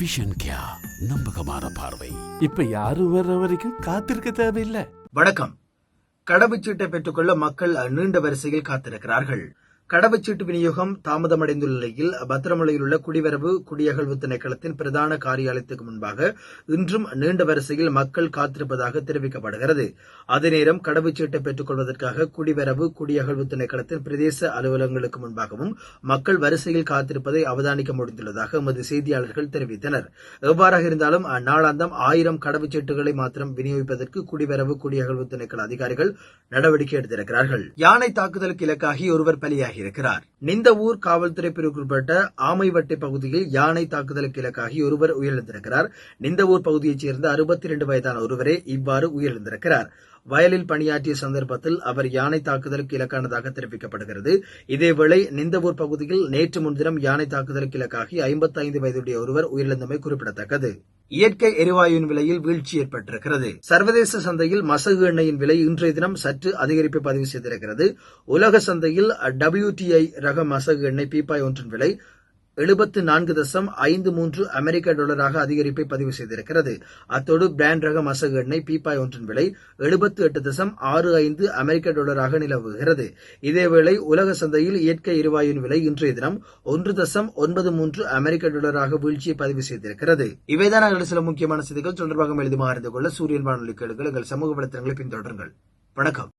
Vision கியா நம்பகமான பார்வை. இப்ப யாரும் வர்ற வரைக்கும் காத்திருக்க தேவையில்லை. வணக்கம். கடவுச்சீட்டை பெற்றுக்கொள்ள மக்கள் நீண்ட வரிசையில் காத்திருக்கிறார்கள். கடவுச்சீட்டு விநியோகம் தாமதமடைந்துள்ள நிலையில் பத்திரமலையில் உள்ள குடிவரவு குடியகழ்வு திணைக்களத்தின் பிரதான காரியாலயத்துக்கு முன்பாக இன்றும் நீண்ட வரிசையில் மக்கள் காத்திருப்பதாக தெரிவிக்கப்படுகிறது. அதே நேரம் கடவுச்சீட்டை பெற்றுக் கொள்வதற்காக குடிவரவு குடியகழ்வு திணைக்களத்தின் பிரதேச அலுவலகங்களுக்கு முன்பாகவும் மக்கள் வரிசையில் காத்திருப்பதை அவதானிக்க முடிந்துள்ளதாக எமது செய்தியாளர்கள் தெரிவித்தனர். எவ்வாறாக இருந்தாலும் அந்நாளாந்தம் ஆயிரம் கடவுச்சீட்டுகளை மாத்திரம் விநியோகிப்பதற்கு குடிவரவு குடியகழ்வு திணைக்கள அதிகாரிகள் நடவடிக்கை எடுத்திருக்கிறார்கள். யானை தாக்குதலுக்கு இலக்காகி ஒருவர் பலியாகியிருக்கிறார் நிந்தவூர் காவல்துறை பிரிவுக்குட்பட்ட ஆமைவட்டை பகுதியில் யானை தாக்குதலுக்கு இலக்காகி ஒருவர் உயிரிழந்திருக்கிறார். நிந்தவூர் பகுதியைச் சேர்ந்த அறுபத்தி இரண்டு வயதான ஒருவரே இவ்வாறு உயிரிழந்திருக்கிறார். வயலில் பணியாற்றிய சந்தர்ப்பத்தில் அவர் யானை தாக்குதலுக்கு இலக்கானதாக தெரிவிக்கப்படுகிறது. இதேவேளை நிந்தவூர் பகுதியில் நேற்று முன்தினம் யானை தாக்குதலுக்கு இலக்காகி ஐம்பத்தி ஐந்து வயதுடைய ஒருவர் உயிரிழந்தமை குறிப்பிடத்தக்கது. இயற்கை எரிவாயுவின் விலையில் வீழ்ச்சி ஏற்பட்டிருக்கிறது. சர்வதேச சந்தையில் மசகு எண்ணெயின் விலை இன்றைய தினம் சற்று அதிகரிப்பை பதிவு செய்திருக்கிறது. உலக சந்தையில் டபிள்யூடிஐ ரக மசகு எண்ணெய் பீப்பாய் ஒன்றின் விலை எழுபத்து நான்கு தசம் ஐந்து மூன்று அமெரிக்க டாலராக அதிகரிப்பை பதிவு செய்திருக்கிறது. அத்தோடு பிராண்ட் ரக மசகு எண்ணெய் பீப்பாய் ஒன்றின் விலை எழுபத்து எட்டு தசம் ஆறு ஐந்து அமெரிக்க டாலராக நிலவுகிறது. இதேவேளை உலக சந்தையில் இயற்கை எரிவாயுவின் விலை இன்றைய தினம் ஒன்று தசம் ஒன்பது மூன்று அமெரிக்க டாலராக வீழ்ச்சியை பதிவு செய்திருக்கிறது. இவைதான் சில முக்கியமான செய்திகள். தொடர்பாக எழுதி அறிந்து கொள்ள சூரியன் வானொலி கேளுங்கள். எங்கள் சமூக வலைத்தளங்களை பின்தொடருங்கள். வணக்கம்.